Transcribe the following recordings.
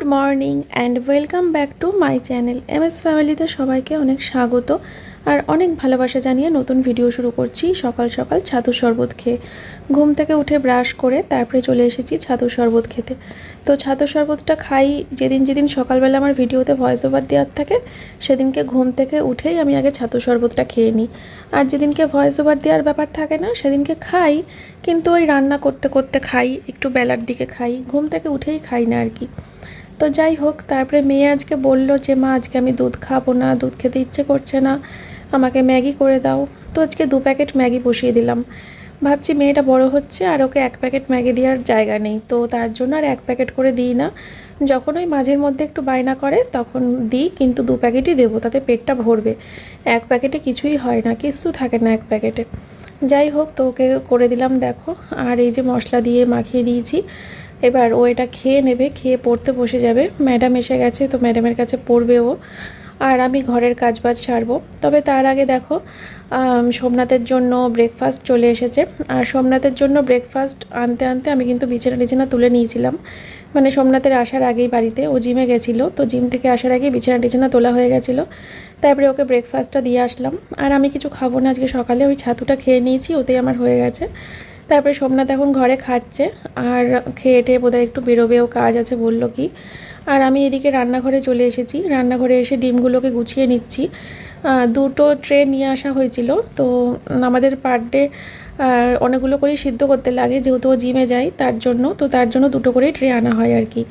Good morning and welcome back to my channel M S ফ্যামিলিতে সবাইকে অনেক স্বাগত। আর অনেক ভালোবাসা জানিয়ে নতুন ভিডিও শুরু করছি সকাল সকাল ছাতু শরবত খেয়ে। ঘুম থেকে উঠে ব্রাশ করে তারপরে চলে এসেছি ছাতু শরবত খেতে। তো ছাতু শরবতটা খাই যেদিন যেদিন সকালবেলা আমার ভিডিওতে ভয়েস ওভার দেওয়ার থাকে, সেদিনকে ঘুম থেকে উঠেই আমি আগে ছাতু শরবতটা খেয়ে নিই। আর যেদিনকে ভয়েস ওভার দেওয়ার ব্যাপার থাকে না, সেদিনকে খাই, কিন্তু ওই রান্না করতে করতে খাই, একটু বেলার দিকে খাই, ঘুম থেকে উঠেই খাই না আর কি। তো যাই হোক, তারপরে মেয়ে আজকে বলল যে, মা, আজকে আমি দুধ খাব না, দুধ খেতে ইচ্ছে করছে না, আমাকে ম্যাগি করে দাও। তো আজকে দু প্যাকেট ম্যাগি বসিয়ে দিলাম। ভাবছি মেয়েটা বড় হচ্ছে আর ওকে এক প্যাকেট ম্যাগি দেওয়ার জায়গা নেই। তো তার জন্য আর এক প্যাকেট করে দিই না। যখন ওই মাঝের মধ্যে একটু বায়না করে, তখন দিই, কিন্তু দু প্যাকেটই দেবো, তাতে পেটটা ভরবে। এক প্যাকেটে কিছুই হয় না, কিচ্ছু থাকে না এক প্যাকেটে। যাই হোক, তো ওকে করে দিলাম, দেখো। আর এই যে মশলা দিয়ে মাখিয়ে দিয়েছি। এবার ও এটা খেয়ে নেবে, খেয়ে পড়তে বসে যাবে। ম্যাডাম এসে গেছে, তো ম্যাডামের কাছে পড়বে ও। আর আমি ঘরের কাজ বাজ সারবো। তবে তার আগে দেখো সোমনাথের জন্য ব্রেকফাস্ট চলে এসেছে। আর সোমনাথের জন্য ব্রেকফাস্ট আনতে আনতে আমি কিন্তু বিছানা টিছানা তুলে নিয়েছিলাম। মানে সোমনাথের আসার আগেই বাড়িতে। ও জিমে গেছিল, তো জিম থেকে আসার আগেই বিছানা টিছানা তোলা হয়ে গেছিল। তারপরে ওকে ব্রেকফাস্টটা দিয়ে আসলাম। আর আমি কিছু খাব না, আজকে সকালে ওই ছাতুটা খেয়ে নিয়েছি, ওতেই আমার হয়ে গেছে। তারপরে সোমনাথ এখন ঘরে খাচ্ছে আর খেয়ে টেয়ে বোধহয় একটু বেরোবেও কাজ আছে বলল কি। আর আমি এদিকে রান্নাঘরে চলে এসেছি। রান্নাঘরে এসে ডিমগুলোকে গুছিয়ে নিচ্ছি। দুটো ট্রে নিয়ে আসা হয়েছিল। তো আমাদের পার ডে অনেকগুলো করেই সিদ্ধ করতে লাগে যেহেতু ও জিমে যায় তার জন্য। তো তার জন্য দুটো করেই ট্রে আনা হয় আর কি।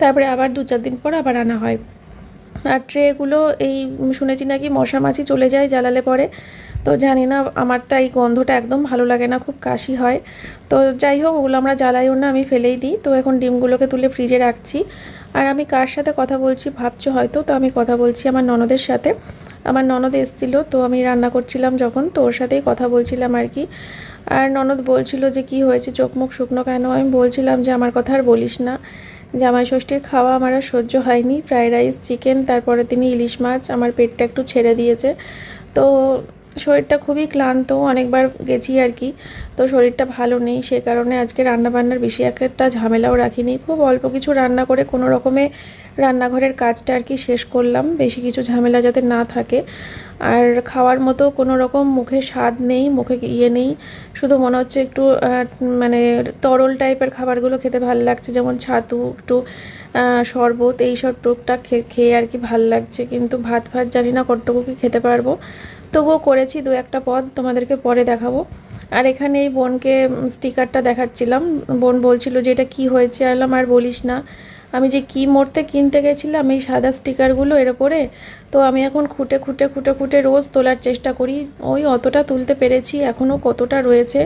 তারপরে আবার দু চার দিন পর আবার আনা হয়। আর ট্রেগুলো এই শুনেছি নাকি মশা মাছি চলে যায়, জ্বালালে পরে। তো জানি না আমার এই গন্ধটা একদম ভালো লাগে না, খুব কাশি হয়। তো যাই হোক, ওগুলো আমরা জ্বালাইও না আমি ফেলেই দিই। তো এখন ডিমগুলোকে তুলে ফ্রিজে রাখছি। আর আমি কার সাথে কথা বলছি ভাবছ হয়তো, তো আমি কথা বলছি আমার ননদের সাথে। আমার ননদ এসেছিল, তো আমি রান্না করছিলাম যখন, তো ওর সাথেই কথা বলছিলাম আর কি। আর ননদ বলছিল যে কি হয়েছে, চোখ মুখ শুকনো কেন? আমি বলছিলাম যে আমার কথা আর বলিস না। জামাই ষষ্ঠীর খাওয়া আমার আর সহ্য হয়নি। ফ্রাইড রাইস, চিকেন, তারপরে তিনি ইলিশ মাছ, আমার পেটটা একটু ছেড়ে দিয়েছে। তো শরীরটা খুবই ক্লান্ত, অনেকবার গেছি আর কি। তো শরীরটা ভালো নেই, সে কারণে আজকে রান্না বান্নার বেশি একটা ঝামেলাও রাখিনি। খুব অল্প কিছু রান্না করে কোনো রকমে রান্নাঘরের কাজটা আর কি শেষ করলাম। বেশি কিছু ঝামেলা যাতে না থাকে। আর খাওয়ার মতো কোনো রকম মুখে স্বাদ নেই, মুখে ইয়ে নেই। শুধু মনে হচ্ছে একটু মানে তরল টাইপের খাবারগুলো খেতে ভালো লাগছে, যেমন ছাতু, একটু শরবত, এইসব টুকটাক খেয়ে আর কি ভালো লাগছে। কিন্তু ভাত ভাত জানি না কতটুকু কি খেতে পারব। তবুও করেছি দু একটা পদ, তোমাদেরকে পরে দেখাবো। আর এখানে এই বোনকে স্টিকারটা দেখাচ্ছিলাম। বোন বলছিল যে, এটা কী হয়েছে আলাম, আর বলিস না। আমি যে কি মরতে কিনতে গেছিলাম, এই সাদা স্টিকারগুলো এর ওপরে, তো আমি এখন খুঁটে খুঁটে খুঁটে খুঁটে রোজ তোলার চেষ্টা করি। ওই অতটা তুলতে পেরেছি, এখনও কতটা রয়েছে,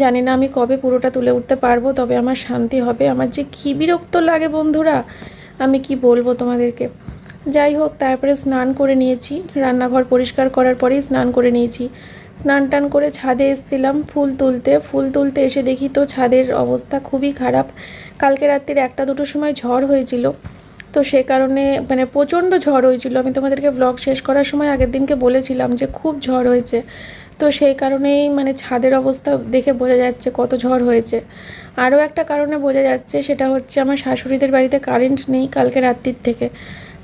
জানি না আমি কবে পুরোটা তুলে উঠতে পারব, তবে আমার শান্তি হবে। আমার যে কী বিরক্ত লাগে বন্ধুরা, আমি কি বলব তোমাদেরকে? যাই হোক, তারপরে স্নান করে নিয়েছি। রান্নাঘর পরিষ্কার করার পরেই স্নান করে নিয়েছি। স্নান টান করে ছাদে এসেছিলাম ফুল তুলতে। ফুল তুলতে এসে দেখি তো ছাদের অবস্থা খুবই খারাপ। কালকে রাত্রির একটা দুটোর সময় ঝড় হয়েছিল। তো সে কারণে মানে প্রচণ্ড ঝড় হয়েছিল। আমি তোমাদেরকে ব্লগ শেষ করার সময় আগের দিনকে বলেছিলাম যে খুব ঝড় হয়েছে। তো সেই কারণেই মানে ছাদের অবস্থা দেখে বোঝা যাচ্ছে কত ঝড় হয়েছে। আরও একটা কারণে বোঝা যাচ্ছে সেটা হচ্ছে আমার শাশুড়িদের বাড়িতে কারেন্ট নেই কালকে রাত্রির থেকে।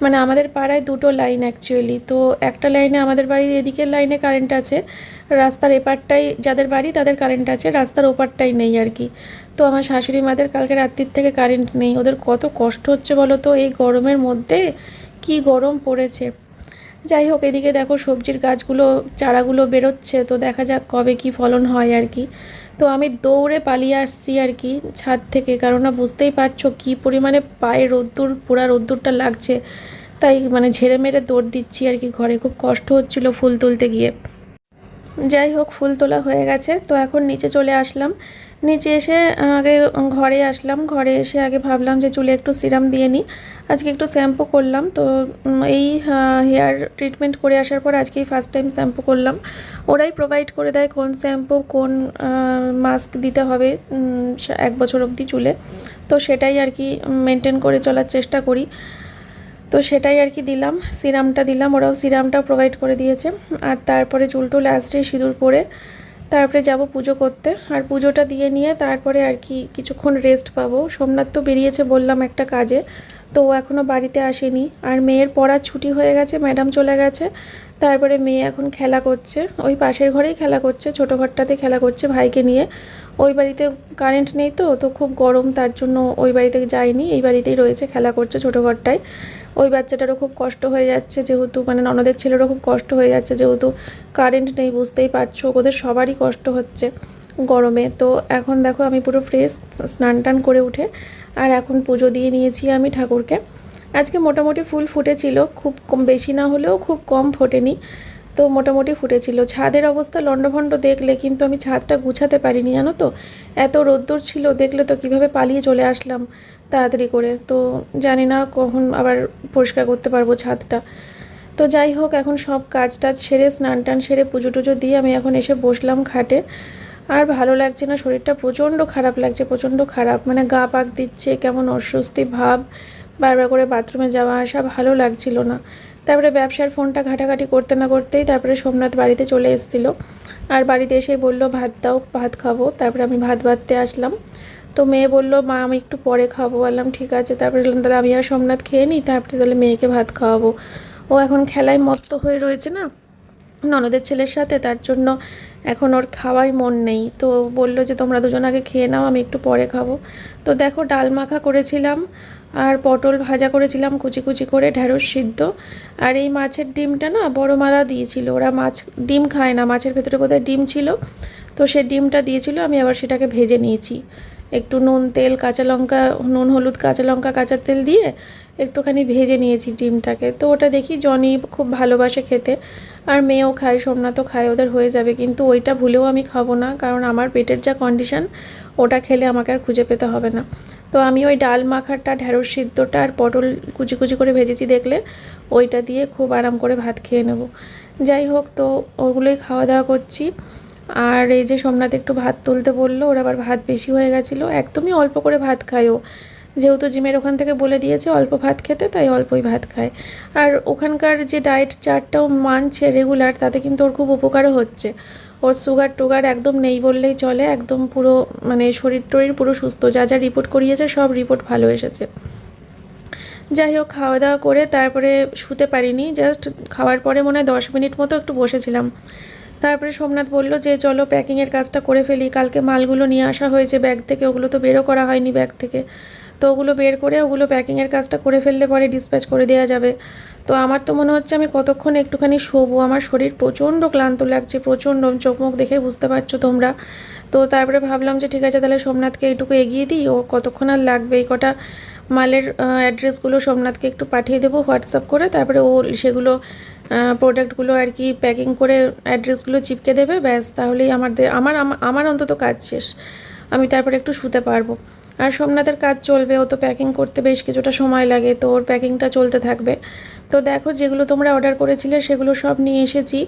মানে আমাদের পাড়ায় দুটো লাইন অ্যাকচুয়ালি তো একটা লাইনে আমাদের বাড়ির এদিকের লাইনে কারেন্ট আছে, রাস্তার এপারটাই যাদের বাড়ি তাদের কারেন্ট আছে, রাস্তার ওপারটাই নেই আর কি। তো আমার শাশুড়ি মাদের কালকে রাত্রির থেকে কারেন্ট নেই। ওদের কত কষ্ট হচ্ছে বলো তো? এই গরমের মধ্যে কি গরম পড়েছে। যাই হোক, এদিকে দেখো সবজির গাছগুলো, চারাগুলো বেরোচ্ছে, তো দেখা যাক কবে কি ফলন হয় আর কি। তো আমি দৌড়ে পালিয়ে আসছি আর কি ছাদ থেকে। কারণ না, বুঝতেই পারছ কি পরিমাণে পায়ে রোদ্দুর, পুরা রোদ্দুরটা লাগছে। তাই মানে ঝেড়ে মেরে দৌড় দিচ্ছি আর কি ঘরে। খুব কষ্ট হচ্ছিল ফুল তুলতে গিয়ে। যাই হোক, ফুল তোলা হয়ে গেছে। তো এখন নিচে চলে আসলাম। নিচে এসে আগে ঘরে আসলাম। ঘরে এসে আগে ভাবলাম যে চুলে একটু সিরাম দিয়ে নিই। আজকে একটু শ্যাম্পু করলাম। তো এই হেয়ার ট্রিটমেন্ট করে আসার পর আজকেই ফার্স্ট টাইম শ্যাম্পু করলাম। ওরাই প্রোভাইড করে দেয় কোন শ্যাম্পু, কোন মাস্ক দিতে হবে এক বছর অবধি চুলে। তো সেটাই আর কি মেনটেন করে চলার চেষ্টা করি। তো সেটাই আর কি দিলাম, সিরামটা দিলাম। ওরাও সিরামটাও প্রোভাইড করে দিয়েছে। আর তারপরে চুলটুল লাস্টে সিঁদুর পরে। তারপরে যাব পুজো করতে। আর পুজোটা দিয়ে নিয়ে তারপরে আর কি কিছুক্ষণ রেস্ট পাবো। সোমনাথ তো বেরিয়েছে বললাম একটা কাজে। তো ও এখনও বাড়িতে আসেনি। আর মেয়ের পড়ার ছুটি হয়ে গেছে ম্যাডাম চলে গেছে। তারপরে মেয়ে এখন খেলা করছে। ওই পাশের ঘরেই খেলা করছে, ছোটো ঘরটাতে খেলা করছে ভাইকে নিয়ে। ওই বাড়িতে কারেন্ট নেই তো তো খুব গরম তার জন্য ওই বাড়িতে যায়নি। এই বাড়িতেই রয়েছে, খেলা করছে ছোটো ঘরটায়। ওই বাচ্চাটারও খুব কষ্ট হয়ে যাচ্ছে যেহেতু মানে ননদের ছেলেরও খুব কষ্ট হয়ে যাচ্ছে যেহেতু কারেন্ট নেই, বুঝতেই পারছ, ওদের সবারই কষ্ট হচ্ছে গরমে। তো এখন দেখো আমি পুরো ফ্রেশ স্নান টান করে উঠে আর এখন পুজো দিয়ে নিয়েছি আমি ঠাকুরকে। আজকে মোটামুটি ফুল ফুটেছিল, খুব কম বেশি না হলেও খুব কম ফোটেনি। তো মোটামুটি ফুটেছিল। ছাদের অবস্থা লণ্ডভণ্ড দেখলে কিন্তু আমি ছাদটা গুছাতে পারিনি, জানো তো? এত রোদ্দুর ছিল, দেখলে তো কীভাবে পালিয়ে চলে আসলাম তাড়াতাড়ি করে। তো জানি না কখন আবার পরিষ্কার করতে পারব ছাদটা। তো যাই হোক, এখন সব কাজ টাজ সেরে, স্নান টান সেরে, পুজো টুজো দিয়ে আমি এখন এসে বসলাম খাটে। আর ভালো লাগছে না, শরীরটা প্রচণ্ড খারাপ লাগছে, প্রচণ্ড খারাপ। মানে গা পাক দিচ্ছে, কেমন অস্বস্তি ভাব। বারবার করে বাথরুমে যাওয়া আসা ভালো লাগছিল না। তারপরে ব্যবসার ফোনটা ঘাটাঘাটি করতে না করতেই তারপরে সোমনাথ বাড়িতে চলে এসেছিল। আর বাড়িতে এসে বলল, ভাত দাও, ভাত খাব। তারপরে আমি ভাত বাঁধতে আসলাম। তো মেয়ে বলল, মা, আমি একটু পরে খাব। বললাম, ঠিক আছে। তারপরে তাহলে আমি আর সোমনাথ খেয়ে নিই, তারপরে তাহলে মেয়েকে ভাত খাওয়াবো। ও এখন খেলায় মত্ত হয়ে রয়েছে না? ননদের ছেলের সাথে, তার জন্য এখন ওর খাওয়াই মন নেই। তো বলল যে, তোমরা দুজন আগে খেয়ে নাও, আমি একটু পরে খাব। তো দেখো, ডাল মাখা করেছিলাম। আর পটল ভাজা করেছিলাম কুচি কুচি করে ঢ্যাঁড়স সিদ্ধ। আর এই মাছের ডিমটা না বড় মারা দিয়েছিল। ওরা মাছ, ডিম খায় না, মাছের ভেতরে বোধহয় ডিম ছিল। তো সে ডিমটা দিয়েছিল, আমি আবার সেটাকে ভেজে নিয়েছি। একটু নুন তেল, কাঁচা লঙ্কা, নুন, হলুদ, কাঁচা লঙ্কা, কাঁচা তেল দিয়ে একটুখানি ভেজে নিয়েছি ডিমটাকে। তো ওটা দেখি জনি খুব ভালোবাসে খেতে। আর মেয়েও খায়, সোমনাথও খায়, ওদের হয়ে যাবে। কিন্তু ওইটা ভুলেও আমি খাব না, কারণ আমার পেটের যা কন্ডিশন ওটা খেলে আমাকে আর খুঁজে পেতে হবে না। তো আমি ওই ডাল মাখাটা ঢ্যাঁড়স সিদ্ধটা আর পটল কুচি কুচি করে ভেজেছি দেখলে, ওইটা দিয়ে খুব আরাম করে ভাত খেয়ে নেব। যাই হোক, তো ওগুলোই খাওয়া দাওয়া করছি। আর এই যে সোমনাথ একটু ভাত তুলতে বলল, ওর আবার ভাত বেশি হয়ে গেছিল, একদমই অল্প করে ভাত খায় ও। যেহেতু জিমের ওখান থেকে বলে দিয়েছে অল্প ভাত খেতে, তাই অল্পই ভাত খায়। আর ওখানকার যে ডায়েট চার্টটাও মানছে রেগুলার, তাতে কিন্তু ওর খুব উপকারও হচ্ছে। ওর সুগার টুগার একদম নেই বললেই চলে, একদম পুরো মানে শরীর টরীর পুরো সুস্থ, যা যা রিপোর্ট করিয়েছে সব রিপোর্ট ভালো এসেছে। যাই হোক খাওয়া দাওয়া করে তারপরে শুতে পারিনি জাস্ট খাওয়ার পরে মনে হয় দশ মিনিট মতো একটু বসেছিলাম। তারপরে সোমনাথ বলল যে, চলো প্যাকিংয়ের কাজটা করে ফেলি, কালকে মালগুলো নিয়ে আসা হয়েছে ব্যাগ থেকে ওগুলো তো বেরো করা হয়নি ব্যাগ থেকে। তো ওগুলো বের করে, ওগুলো প্যাকিংয়ের কাজটা করে ফেললে পরে ডিসপ্যাচ করে দেওয়া যাবে। তো আমার তো মনে হচ্ছে আমি কতক্ষণ একটুখানি শোবো। আমার শরীর প্রচণ্ড ক্লান্ত লাগছে, প্রচণ্ড। চোখ মুখ দেখে বুঝতে পারছ তোমরা। তো তারপরে ভাবলাম যে ঠিক আছে, তাহলে সোমনাথকে এইটুকু এগিয়ে দিই। ও কতক্ষণ আর লাগবে? এই কটা মালের অ্যাড্রেসগুলো সোমনাথকে একটু পাঠিয়ে দেবো হোয়াটসঅ্যাপ করে। তারপরে ও সেগুলো প্রোডাক্টগুলো আর কি প্যাকিং করে অ্যাড্রেসগুলো চিপকে দেবে। ব্যাস, তাহলেই আমাদের আমার আমার অন্তত কাজ শেষ। আমি তারপরে একটু শুতে পারব। আর সোমনাথের কাজ চলবে। ও তো প্যাকিং করতে বেশ কিছুটা সময় লাগে। তো ওর প্যাকিংটা চলতে থাকবে। তো দেখো যেগুলো তোমরা অর্ডার করেছিলে সেগুলো সব নিয়ে এসেছি।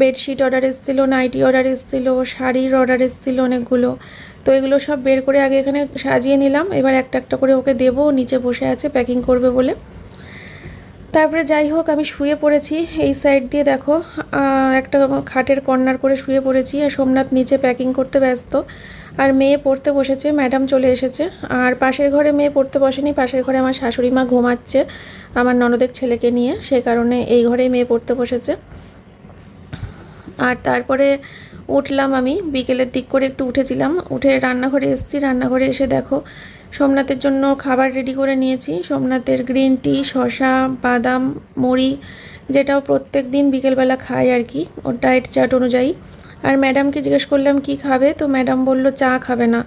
বেডশিট অর্ডার এসেছিল নাইটি অর্ডার এসেছিল, শাড়ির অর্ডার এসেছিল অনেকগুলো। তো এগুলো সব বের করে আগে এখানে সাজিয়ে নিলাম। এবার একটা একটা করে ওকে দেবো নিচে বসে আছে প্যাকিং করবে বলে। তারপরে যাই হোক, আমি শুয়ে পড়েছি। এই সাইড দিয়ে দেখো একটা খাটের কর্নার করে শুয়ে পড়েছি। আর সোমনাথ নিচে প্যাকিং করতে ব্যস্ত। আর মেয়ে পড়তে বসেছে ম্যাডাম চলে এসেছে। আর পাশের ঘরে মেয়ে পড়তে বসেনি, পাশের ঘরে আমার শাশুড়ি মা ঘুমাচ্ছে, আমার ননদের ছেলেকে নিয়ে, সে কারণে এই ঘরেই মেয়ে পড়তে বসেছে। আর তারপরে উঠলাম আমি, বিকেলের দিক করে একটু উঠেছিলাম, উঠে রান্নাঘরে এসেছি, রান্নাঘরে এসে দেখো সোমনাথের জন্য খাবার রেডি করে নিয়েছি, সোমনাথের গ্রিন টি শশা বাদাম, মুড়ি, যেটাও প্রত্যেক দিন বিকেলবেলা খায় আর কি, ওর ডায়েট চার্ট অনুযায়ী। আর ম্যাডামকে জিজ্ঞেস করলাম, কি খাবে? তো ম্যাডাম বলল, চা খাবে না।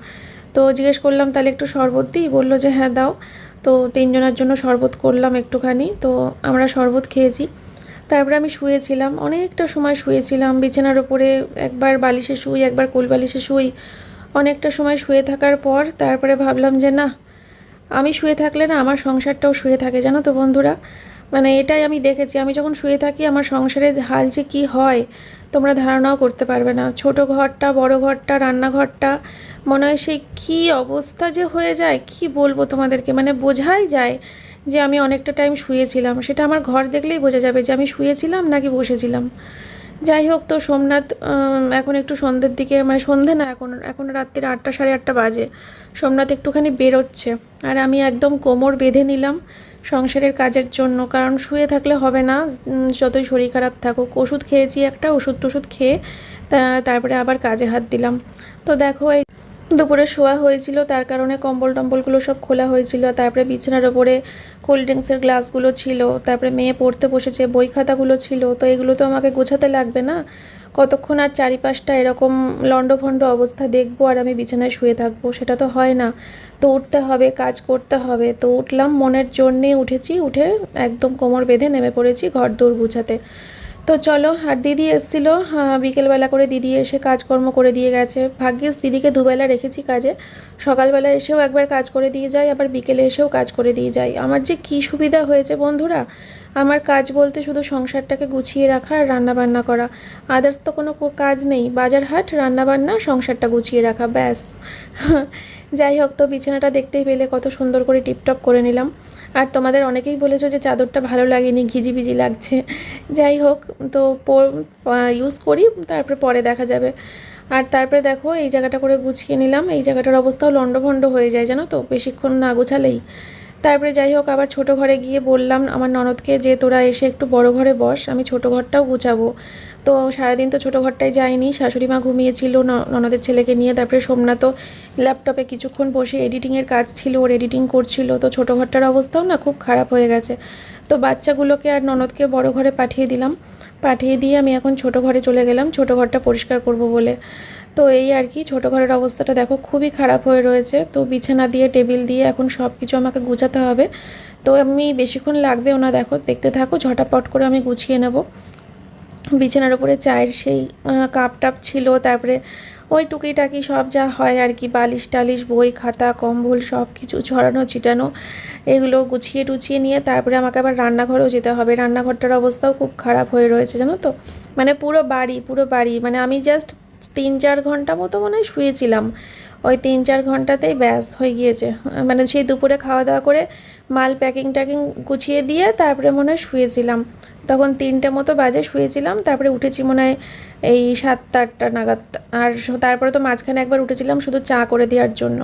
তো জিজ্ঞেস করলাম, তাহলে একটু শরবত দিই? বলল যে হ্যাঁ দাও। তো তিনজনের জন্য শরবত করলাম একটুখানি। তো আমরা শরবত খেয়েছি। তারপরে আমি শুয়েছিলাম, অনেকটা সময় শুয়েছিলাম। বিছানার উপরে একবার বালিশে শুই, একবার কোল বালিশে শুই। অনেকটা সময় শুয়ে থাকার পর তারপরে ভাবলাম যে, না, আমি শুয়ে থাকলে না, আমার সংসারটাও শুয়ে থাকে। জানো তো বন্ধুরা? মানে এটাই আমি দেখেছি। আমি যখন শুয়ে থাকি আমার সংসারের হাল যে কী হয়, তোমরা ধারণাও করতে পারবে না। ছোট ঘরটা, বড় ঘরটা, রান্নাঘরটা, মনে হয় সেই কী অবস্থা যে হয়ে যায়, কি বলব তোমাদেরকে? মানে বোঝাই যায় যে আমি অনেকটা টাইম শুয়েছিলাম। সেটা আমার ঘর দেখলেই বোঝা যাবে যে আমি শুয়েছিলাম নাকি বসেছিলাম। যাই হোক তো সোমনাথ এখন একটু সন্ধ্যের দিকে মানে সন্ধে না, এখন এখন রাত্রির আটটা, সাড়ে আটটা বাজে। সোমনাথ একটুখানি বেরোচ্ছে। আর আমি একদম কোমর বেঁধে নিলাম। সংসারের কাজের জন্য, কারণ শুয়ে থাকলে হবে না। যতই শরীর খারাপ থাকুক, ওষুধ খেয়েছি একটা, ওষুধ টষুধ খেয়ে তারপরে আবার কাজে হাত দিলাম। তো দেখো, এই দুপুরে শোয়া হয়েছিল, তার কারণে কম্বল টম্বলগুলো সব খোলা হয়েছিল। তারপরে বিছানার ওপরে কোল্ড ড্রিঙ্কসের গ্লাসগুলো ছিল। তারপরে মেয়ে পড়তে বসেছে, বই খাতাগুলো ছিল। তো এগুলো তো আমাকে গোছাতে লাগবে না? কতক্ষণ আর চারিপাশটা এরকম লণ্ডভণ্ড অবস্থা দেখব আর আমি বিছানায় শুয়ে থাকব? সেটা তো হয় না। তো উঠতে হবে, কাজ করতে হবে। তো উঠলাম, মনের জন্যে উঠেছি, উঠে একদম কোমর বেঁধে নেমে পড়েছি ঘর দৌড় গুছাতে। তো চলো, আর দিদি এসেছিল বিকেলবেলা করে দিদি এসে কাজকর্ম করে দিয়ে গেছে। ভাগ্যিস দিদিকে দুবেলা রেখেছি কাজে। সকালবেলা এসেও একবার কাজ করে দিয়ে যায়, আবার বিকেলে এসেও কাজ করে দিয়ে যায়। আমার যে কী সুবিধা হয়েছে বন্ধুরা আমার কাজ বলতে শুধু সংসারটাকে গুছিয়ে রাখা আর রান্না বান্না করা। আদার্স তো কোনো কাজ নেই। বাজার হাট রান্না বান্না সংসারটা গুছিয়ে রাখা, ব্যাস। যাই হোক, তো বিছানাটা দেখতেই পেলে, কত সুন্দর করে টিপটপ করে নিলাম। আর তোমাদের অনেকেই বলেছ যে চাদরটা ভালো লাগেনি, ঘিজিবিজি লাগছে। যাই হোক, তো ইউজ করি, তারপরে পরে দেখা যাবে। আর তারপরে দেখো, এই জায়গাটা করে গুছিয়ে নিলাম। এই জায়গাটার অবস্থাও লণ্ডভণ্ড হয়ে যায়, জানো তো? বেশিক্ষণ না গোছালেই। তারপরে যাই হোক, আবার ছোট ঘরে গিয়ে বললাম, আমার ননদকে যে তোরা এসে একটু বড় ঘরে বস, আমি ছোট ঘরটাও গুছাবো। তো সারাদিন তো ছোট ঘরটায় যাইনি, শাশুড়ি মা ঘুমিয়েছিল ননদের ছেলেকে নিয়ে, তারপরে সোমনাথও ল্যাপটপে কিছুক্ষণ বসে এডিটিংয়ের কাজ ছিল, ওর এডিটিং করছিল, তো ছোট ঘরটার অবস্থাও না খুব খারাপ হয়ে গেছে। তো বাচ্চাগুলোকে আর ননদকে বড় ঘরে পাঠিয়ে দিলাম। পাঠিয়ে দিয়ে আমি এখন ছোট ঘরে চলে গেলাম, ছোট ঘরটা পরিষ্কার করব বলে। তো এই আর কি, ছোটো ঘরের অবস্থাটা দেখো খুবই খারাপ হয়ে রয়েছে। তো বিছানা দিয়ে, টেবিল দিয়ে এখন সব কিছু আমাকে গুছাতে হবে। তো আমি বেশিক্ষণ লাগবেও না, দেখো, দেখতে থাকো, ঝটাপট করে আমি গুছিয়ে নেব। বিছানার উপরে চায়ের সেই কাপ টাপ ছিল, তারপরে ওই টুকিটাকি সব যা হয় আর কি, বালিশ টালিশ, বই, খাতা, কম্বল সব কিছু ছড়ানো ছিটানো, এগুলো গুছিয়ে টুছিয়ে নিয়ে তারপরে আমাকে আবার রান্নাঘরেও যেতে হবে। রান্নাঘরটার অবস্থাও খুব খারাপ হয়ে রয়েছে, জানো তো? মানে পুরো বাড়ি পুরো বাড়ি মানে আমি জাস্ট তিন চার ঘণ্টা মতো মনে হয় শুয়েছিলাম। ওই তিন চার ঘন্টাতেই ব্যাস হয়ে গিয়েছে। মানে সেই দুপুরে খাওয়া দাওয়া করে মাল প্যাকিং ট্যাকিং গুছিয়ে দিয়ে তারপরে মনে হয় শুয়েছিলাম। তখন তিনটে মতো বাজে শুয়েছিলাম, তারপরে উঠেছি মনে হয় এই সাতটা আটটা নাগাদ। আর তারপরে তো মাঝখানে একবার উঠেছিলাম শুধু চা করে দেওয়ার জন্য।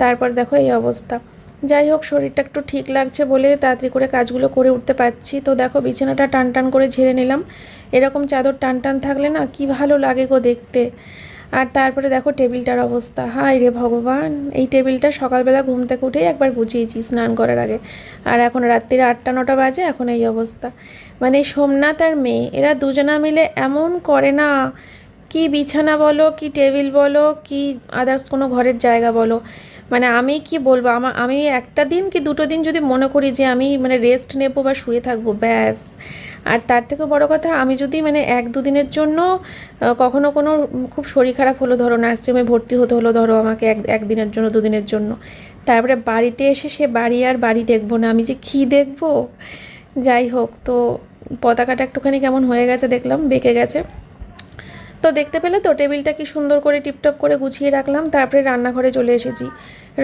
তারপর দেখো এই অবস্থা। যাই হোক, শরীরটা একটু ঠিক লাগছে বলে তাড়াতাড়ি করে কাজগুলো করে উঠতে পারছি। তো দেখো, বিছানাটা টান টান করে ঝেড়ে নিলাম। এরকম চাদর টান টান থাকলে না কি ভালো লাগে গো দেখতে। আর তারপরে দেখো, টেবিলটার অবস্থা। হাই রে ভগবান! এই টেবিলটা সকালবেলা ঘুম থেকে উঠেই একবার গুছিয়েছি স্নান করার আগে। আর এখন রাত্রিরে আটটা নটা বাজে, এখন এই অবস্থা। মানে সোমনাথ আর মেয়ে, এরা দুজনা মিলে এমন করে না। কি বিছানা বলো, কি টেবিল বলো, কি আদার্স কোনো ঘরের জায়গা বলো। মানে আমি কি বলব আমার আমি একটা দিন কি দুটো দিন যদি মনে করি যে আমি মানে রেস্ট নেব বা শুয়ে থাকব, ব্যাস। আর তার থেকে বড় কথা, আমি যদি মানে এক দুদিনের জন্য কখনো কোনো খুব শরীর খারাপ হলো, ধরো নার্সিংহোমে ভর্তি হতে হলো, ধরো আমাকে এক একদিনের জন্য দুদিনের জন্য, তারপরে বাড়িতে এসে সে বাড়ি আর বাড়ি দেখব না, আমি যে কী দেখব? যাই হোক, তো পতাকাটা একটুখানি কেমন হয়ে গেছে দেখলাম, বেঁকে গেছে। তো দেখতে পেলে তো টেবিলটা কি সুন্দর করে টিপটপ করে গুছিয়ে রাখলাম, তারপরে রান্নাঘরে চলে এসেছি।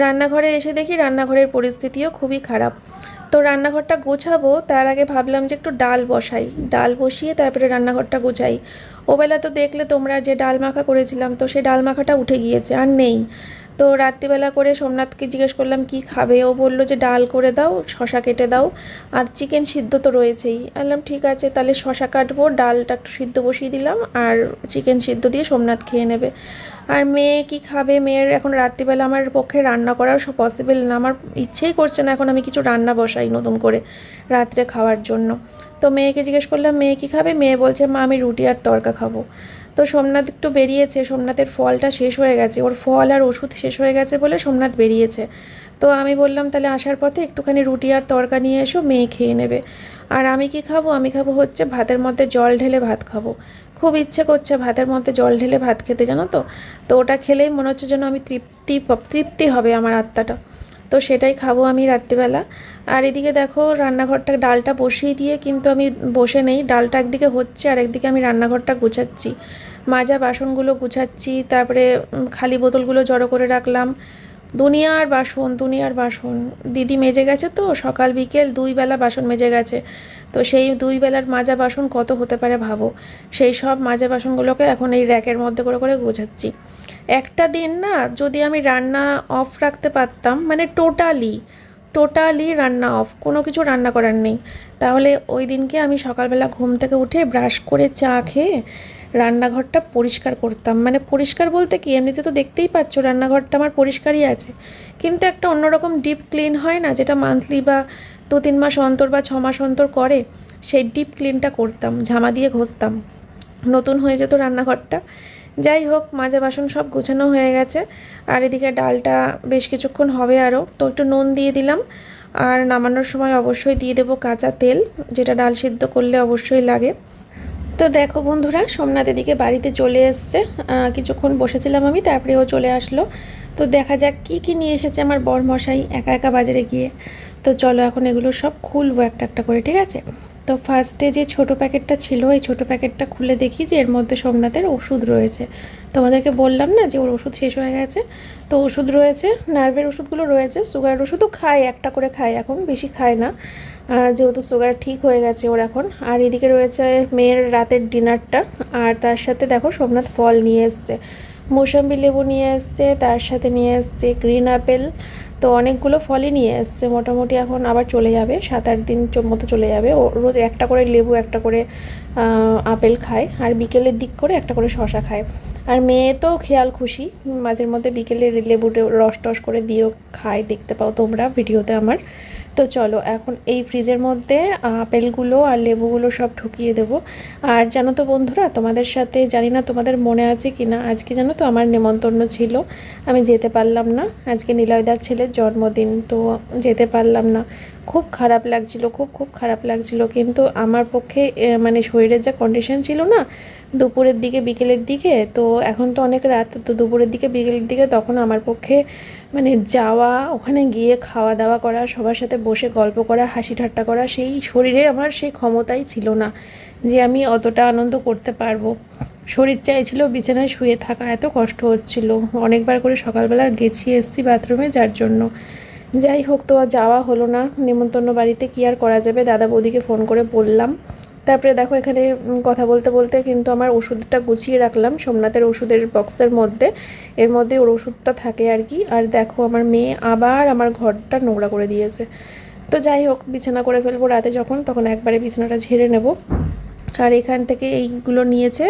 রান্নাঘরে এসে দেখি রান্নাঘরের পরিস্থিতিও খুবই খারাপ। তো রান্নাঘরটা গোছাবো, তার আগে ভাবলাম যে একটু ডাল বসাই। ডাল বসিয়ে তারপরে রান্নাঘরটা গোছাই। ওবেলা তো দেখলে তোমরা যে ডাল মাখা করেছিলাম, তো সে ডাল মাখাটা উঠে গিয়েছে, আর নেই। তো রাত্রিবেলা করে সোমনাথকে জিজ্ঞেস করলাম, কি খাবে? ও বলল যে, ডাল করে দাও, শশা কেটে দাও, আর চিকেন সিদ্ধ তো রয়েছেই। বললাম, ঠিক আছে, তাহলে শশা কাটবো, ডালটা একটু সিদ্ধ বসিয়ে দিলাম, আর চিকেন সিদ্ধ দিয়ে সোমনাথ খেয়ে নেবে। আর মেয়ে কি খাবে? মেয়ের এখন রাত্রিবেলা আমার পক্ষে রান্না করাও সব পসিবল না। আমার ইচ্ছেই করছে না এখন আমি কিছু রান্না বসাই নতুন করে রাত্রে খাওয়ার জন্য। তো মেয়েকে জিজ্ঞেস করলাম, মেয়ে কি খাবে? মেয়ে বলছে, মা, আমি রুটি আর তরকা খাব। তো সোমনাথ একটু বেরিয়েছে, সোমনাথের ফলটা শেষ হয়ে গেছে। ওর ফল আর ওষুধ শেষ হয়ে গেছে বলে সোমনাথ বেরিয়েছে। তো আমি বললাম, তাহলে আসার পথে একটুখানি রুটি আর তরকা নিয়ে এসো, মেয়ে খেয়ে নেবে। আর আমি কি খাব? আমি খাব হচ্ছে ভাতের মধ্যে জল ঢেলে ভাত খাব। খুব ইচ্ছে করছে ভাতের মধ্যে জল ঢেলে ভাত খেতে, জানো তো? তো ওটা খেলেই মনে হচ্ছে যেন আমি তৃপ্তি তৃপ্তি হবে আমার আত্মাটা। তো সেটাই খাব আমি রাত্রিবেলা। আর এদিকে দেখো রান্নাঘরটা, ডালটা বসিয়ে দিয়ে কিন্তু আমি বসে নেই। ডালটা একদিকে হচ্ছে আর একদিকে আমি রান্নাঘরটা গুছাচ্ছি। মাজা বাসনগুলো গুছাচ্ছি, তারপরে খালি বোতলগুলো জড়ো করে রাখলাম। দুনিয়ার বাসন দুনিয়ার বাসন। দিদি মেজে গেছে তো, সকাল, বিকেল দুই বেলা বাসন মেজে গেছে। তো সেই দুই বেলার মাজা বাসন কত হতে পারে ভাবো? সেই সব মাজা বাসনগুলোকে এখন এই র্যাকের মধ্যে করে করে গোছাচ্ছি। একটা দিন না, যদি আমি রান্না অফ রাখতে পারতাম মানে টোটালি টোটালি রান্না অফ, কোনো কিছু রান্না করার নেই। তাহলে ওই দিনকে আমি সকালবেলা ঘুম থেকে উঠে ব্রাশ করে চা খেয়ে রান্নাঘরটা পরিষ্কার করতাম। মানে পরিষ্কার বলতে কি, এমনিতে তো দেখতেই পাচ্ছ রান্নাঘরটা আমার পরিষ্কারই আছে। কিন্তু একটা অন্যরকম ডিপ ক্লিন হয় না, যেটা মান্থলি বা দু তিন মাস অন্তর বা ছ মাস অন্তর করে, সেই ডিপ ক্লিনটা করতাম, ঝামা দিয়ে ঘষতাম। নতুন হয়ে যেত রান্নাঘরটা। যাই হোক, মাজা বাসন সব গোছানো হয়ে গেছে। আর এদিকে ডালটা বেশ কিছুক্ষণ হবে আরও তো একটু নুন দিয়ে দিলাম। আর নামানোর সময় অবশ্যই দিয়ে দেবো কাঁচা তেল, যেটা ডাল সিদ্ধ করলে অবশ্যই লাগে। তো দেখো বন্ধুরা, সোমনাথ এদিকে বাড়িতে চলে এসছে। কিছুক্ষণ বসেছিলাম আমি, তারপরে ও চলে আসলো। তো দেখা যাক কি কি নিয়ে এসেছে আমার বর মশাই একা একা বাজারে গিয়ে। তো চলো এখন এগুলো সব খুলবো একটা একটা করে, ঠিক আছে? তো ফার্স্টে যে ছোট প্যাকেটটা ছিল, এই ছোট প্যাকেটটা খুলে দেখি যে এর মধ্যে সোমনাথের ওষুধ রয়েছে। তোমাদেরকে বললাম না যে ওর ওষুধ শেষ হয়ে গেছে? তো ওষুধ রয়েছে, নার্ভের ওষুধগুলো রয়েছে সুগারের ওষুধও খায়, একটা করে খায় এখন, বেশি খায় না। যেহেতু সুগার ঠিক হয়ে গেছে ওর এখন। আর এদিকে রয়েছে মেয়ের রাতের ডিনারটা, আর তার সাথে দেখো সোমনাথ ফল নিয়ে এসছে। মৌসম্বি লেবু নিয়ে এসছে, তার সাথে নিয়ে এসছে গ্রিন অ্যাপেল তো অনেকগুলো ফলই নিয়ে এসছে, মোটামুটি এখন আবার চলে যাবে, সাত আট দিন মতো চলে যাবে। ও রোজ একটা করে লেবু, একটা করে আপেল খায়, আর বিকেলের দিক করে একটা করে শশা খায়। আর মেয়ে তো খেয়াল খুশি। মাঝের মধ্যে বিকেলে লেবু টে- রস টস করে দিয়েও খায় দেখতে পাও তোমরা ভিডিওতে আমার। তো চলো, এখন এই ফ্রিজের মধ্যে আপেলগুলো আর লেবুগুলো সব ঢুকিয়ে দেবো। আর জানো তো বন্ধুরা, তোমাদের সাথে জানি না তোমাদের মনে আছে কি না আজকে জানো তো আমার নেমন্তন্ন ছিল, আমি যেতে পারলাম না। আজকে নিলয়দার ছেলের জন্মদিন, তো যেতে পারলাম না। খুব খারাপ লাগছিল, খুব খুব খারাপ লাগছিল। কিন্তু আমার পক্ষে মানে শরীরের যা কন্ডিশন ছিল না দুপুরের দিকে, বিকেলের দিকে। তো এখন তো অনেক রাত, তো দুপুরের দিকে, বিকেলের দিকে তখন আমার পক্ষে মানে যাওয়া, ওখানে গিয়ে খাওয়া দাওয়া করা, সবার সাথে বসে গল্প করা হাসি ঠাট্টা করা, সেই শরীরে আমার সেই ক্ষমতাই ছিল না যে আমি অতটা আনন্দ করতে পারব। শরীর চাইছিল বিছানায় শুয়ে থাকা, এত কষ্ট হচ্ছিল। অনেকবার করে সকালবেলা গেছি, এসছি বাথরুমে, যার জন্য। যাই হোক, তো যাওয়া হলো না। নেমন্তন্ন বাড়িতে কি আর করা যাবে? দাদা বৌদিকে ফোন করে বললাম। তারপরে দেখো এখানে কথা বলতে বলতে কিন্তু আমার ওষুধটা গুছিয়ে রাখলাম সোমনাথের ওষুধের বক্সের মধ্যে। এর মধ্যে ওর ওষুধটা থাকে আর কি। আর দেখো আমার মেয়ে আবার আমার ঘরটা নোংরা করে দিয়েছে। তো যাই হোক, বিছানা করে ফেলব রাতে যখন, তখন একবারে বিছানাটা ঝেড়ে নেব। আর এখান থেকে এইগুলো নিয়েছে,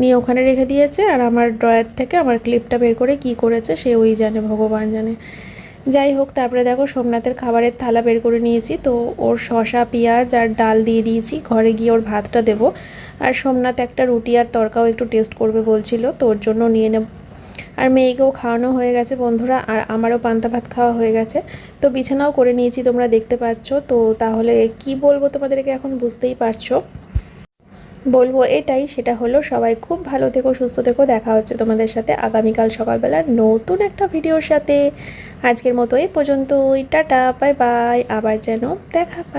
নিয়ে ওখানে রেখে দিয়েছে। আর আমার ড্রয়ার থেকে আমার ক্লিপটা বের করে কি করেছে, সে ওই জানে, ভগবান জানে। যাই হোক, তারপরে দেখো সোমনাথের খাবারের থালা বের করে নিয়েছি। তো ওর শশা পেঁয়াজ আর ডাল দিয়ে দিয়েছি। ঘরে গিয়ে ওর ভাতটা দেবো। আর সোমনাথ একটা রুটি আর তরকাও একটু টেস্ট করবে বলছিল, তো ওর জন্য নিয়ে নেব। আর মেয়েকেও খাওয়ানো হয়ে গেছে বন্ধুরা, আর আমারও পান্তা ভাত খাওয়া হয়ে গেছে। তো বিছানাও করে নিয়েছি তোমরা দেখতে পাচ্ছ। তো তাহলে কি বলব তোমাদেরকে এখন বুঝতেই পারছ। বলব এটাই, সেটা হলো সবাই খুব ভালো থেকো, সুস্থ থেকো। দেখা হচ্ছে তোমাদের সাথে আগামীকাল সকালবেলা নতুন একটা ভিডিওর সাথে। আজকের মতো এই পর্যন্তই। Tata, bye bye. আবার যেন দেখা পাই